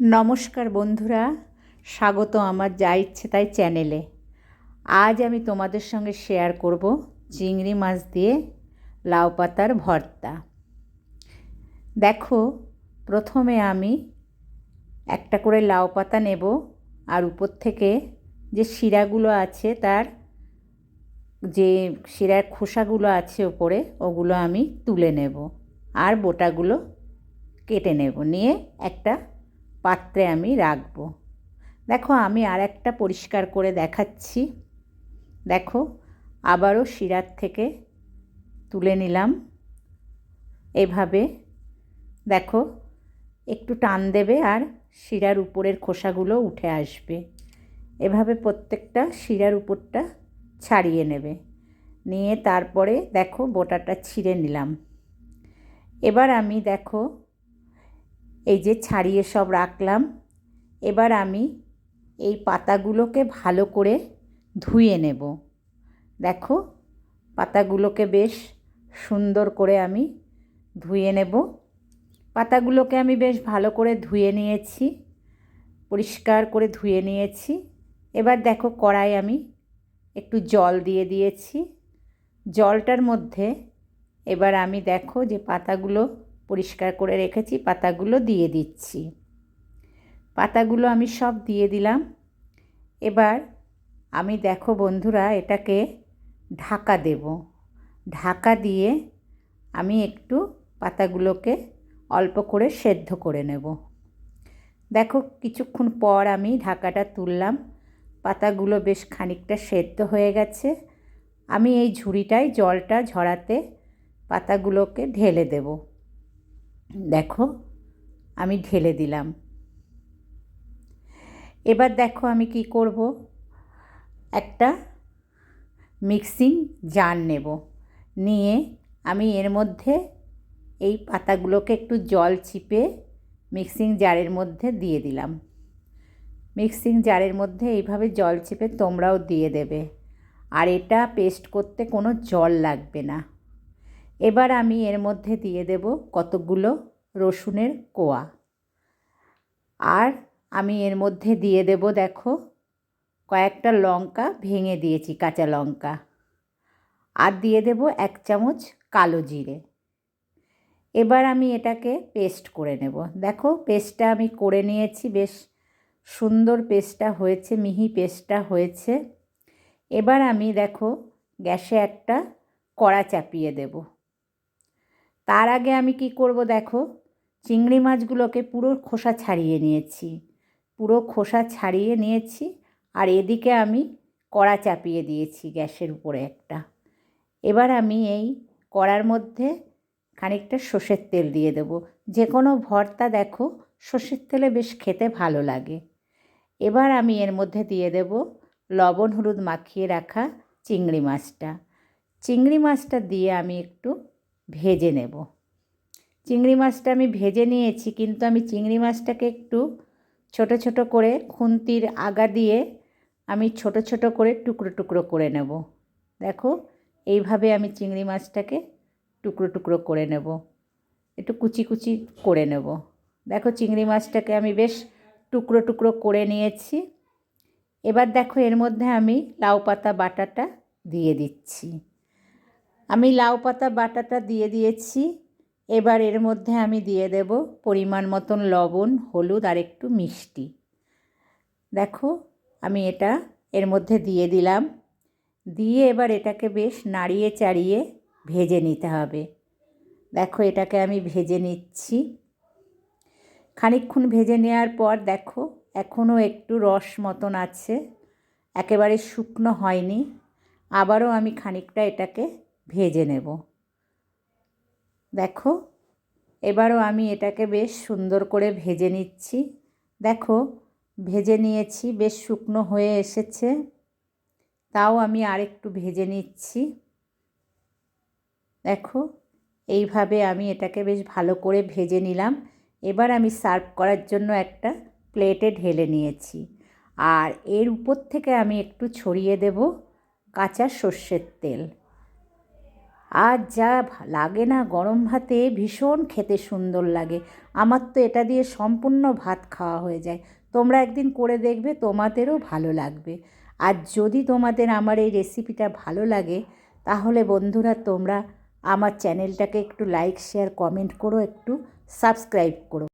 নমস্কার বন্ধুরা, স্বাগত আমার যা ইচ্ছে তাই চ্যানেলে। আজ আমি তোমাদের সঙ্গে শেয়ার করব চিংড়ি মাছ দিয়ে লাউ পাতার ভর্তা। দেখো, প্রথমে আমি একটা করে লাউ পাতা নেব আর উপর থেকে যে শিরাগুলো আছে তার যে শিরার খোসাগুলো আছে ওপরে ওগুলো আমি তুলে নেব আর বোটাগুলো কেটে নেব। নিয়ে একটা পাত্রে আমি রাখব। দেখো, আমি আর একটা পরিষ্কার করে দেখাচ্ছি। দেখো, আবারও শিরার থেকে তুলে নিলাম। এভাবে, দেখো, একটু টান দেবে আর শিরার উপরের খোসাগুলো উঠে আসবে। এভাবে প্রত্যেকটা শিরার উপরটা ছাড়িয়ে নেবে। নিয়ে তারপরে, দেখো, বোটাটা ছিঁড়ে নিলাম। এবার আমি, দেখো এই যে ছাড়িয়ে সব রাখলাম। এবার আমি এই পাতাগুলোকে ভালো করে ধুয়ে নেব। দেখো, পাতাগুলোকে বেশ সুন্দর করে আমি ধুয়ে নেব। পাতাগুলোকে আমি বেশ ভালো করে ধুয়ে নিয়েছি, পরিষ্কার করে ধুয়ে নিয়েছি। এবার দেখো, কড়াই আমি একটু জল দিয়ে দিয়েছি। জলটার মধ্যে এবার আমি দেখো যে পাতাগুলো পরিষ্কার করে রেখেছি, পাতাগুলো দিয়ে দিচ্ছি। পাতাগুলো আমি সব দিয়ে দিলাম। এবার আমি দেখো বন্ধুরা, এটাকে ঢাকা দেব। ঢাকা দিয়ে আমি একটু পাতাগুলোকে অল্প করে সেদ্ধ করে নেব। দেখো কিছুক্ষণ পর আমি ঢাকাটা তুললাম। পাতাগুলো বেশ খানিকটা সেদ্ধ হয়ে গেছে। আমি এই ঝুড়িটায় জলটা ঝরাতে পাতাগুলোকে ঢেলে দেব। দেখো, আমি ঢেলে দিলাম। এবার দেখো আমি কি করব? একটা মিক্সিং জার নেব। নিয়ে আমি এর মধ্যে এই পাতাগুলোকে একটু জল চিপে মিক্সিং জারের মধ্যে দিয়ে দিলাম। মিক্সিং জারের মধ্যে এইভাবে জল চিপে তোমরাও দিয়ে দেবে। আর এটা পেস্ট করতে কোনো জল লাগবে না। এবার আমি এর মধ্যে দিয়ে দেব কতগুলো রসুনের কোয়া। আর আমি এর মধ্যে দিয়ে দেব, দেখো, কয়েকটা লঙ্কা, ভেঙে দিয়েছি কাঁচা লঙ্কা। আর দিয়ে দেব এক চামচ কালো জিরে। এবার আমি এটাকে পেস্ট করে নেব। দেখো, পেস্টটা আমি করে নিয়েছি, বেশ সুন্দর পেস্টটা হয়েছে, মিহি পেস্টটা হয়েছে। এবার আমি, দেখো, গ্যাসে একটা কড়া চাপিয়ে দেব। তার আগে আমি কি করব দেখো? চিংড়ি মাছগুলোকে পুরো খোসা ছাড়িয়ে নিয়েছি। পুরো খোসা ছাড়িয়ে নিয়েছি আর এদিকে আমি কড়া চাপিয়ে দিয়েছি গ্যাসের উপরে একটা। এবার আমি এই কড়ার মধ্যে খানিকটা সর্ষের তেল দিয়ে দেব। যে কোনো ভর্তা দেখো, সর্ষের তেলে বেশ খেতে ভালো লাগে। এবার আমি এর মধ্যে দিয়ে দেব লবণ, হলুদ মাখিয়ে রাখা চিংড়ি মাছটা। চিংড়ি মাছটা দিয়ে আমি একটু ভেজে নেব। চিংড়ি মাছটা আমি ভেজে নিয়েছি, কিন্তু আমি চিংড়ি মাছটাকে একটু ছোট ছোট করে খুন্তির আগা দিয়ে আমি ছোট ছোট করে টুকরো টুকরো করে নেব। দেখো, এইভাবে আমি চিংড়ি মাছটাকে টুকরো টুকরো করে নেব। একটু কুচি কুচি করে নেব। দেখো, চিংড়ি মাছটাকে আমি বেশ টুকরো টুকরো করে নিয়েছি। এবার দেখো, এর মধ্যে আমি লাউ পাতা, বাটাটা দিয়ে দিচ্ছি। আমি লাউ পাতা, বাটাটা দিয়ে দিয়েছি। এবার এর মধ্যে আমি দিয়ে দেব পরিমাণ মতন লবণ, হলুদ আর একটু মিষ্টি। দেখো, আমি এটা এর মধ্যে দিয়ে দিলাম। দিয়ে এবার এটাকে বেশ নাড়িয়ে চাড়িয়ে ভেজে নিতে হবে। দেখো, এটাকে আমি ভেজে নিচ্ছি। খানিকক্ষণ ভেজে নেওয়ার পর দেখো, এখনও একটু রস মতন আছে। একেবারে শুকনো হয়নি। আবারও আমি খানিকটা এটাকে ভেজে নেব। দেখো, এবারও আমি এটাকে বেশ সুন্দর করে ভেজে নিচ্ছি। দেখো, ভেজে নিয়েছি, বেশ শুকনো হয়ে এসেছে। তাও আমি আরেকটু ভেজে নিচ্ছি। দেখো, এইভাবে আমি এটাকে বেশ ভালো করে ভেজে নিলাম। এবার আমি সার্ভ করার জন্য একটা প্লেটে ঢেলে নিয়েছি। আর এর উপর থেকে আমি একটু ছড়িয়ে দেব কাঁচা সর্ষের তেল। আর যা লাগে না গরম ভাতে ভীষণ খেতে সুন্দর লাগে। আমার তো এটা দিয়ে সম্পূর্ণ ভাত খাওয়া হয়ে যায়। তোমরা একদিন করে দেখবে, তোমাদেরও ভালো লাগবে। আর যদি তোমাদের আমার এই রেসিপিটা ভালো লাগে, তাহলে বন্ধুরা তোমরা আমার চ্যানেলটাকে একটু লাইক শেয়ার কমেন্ট করো, একটু সাবস্ক্রাইব করো।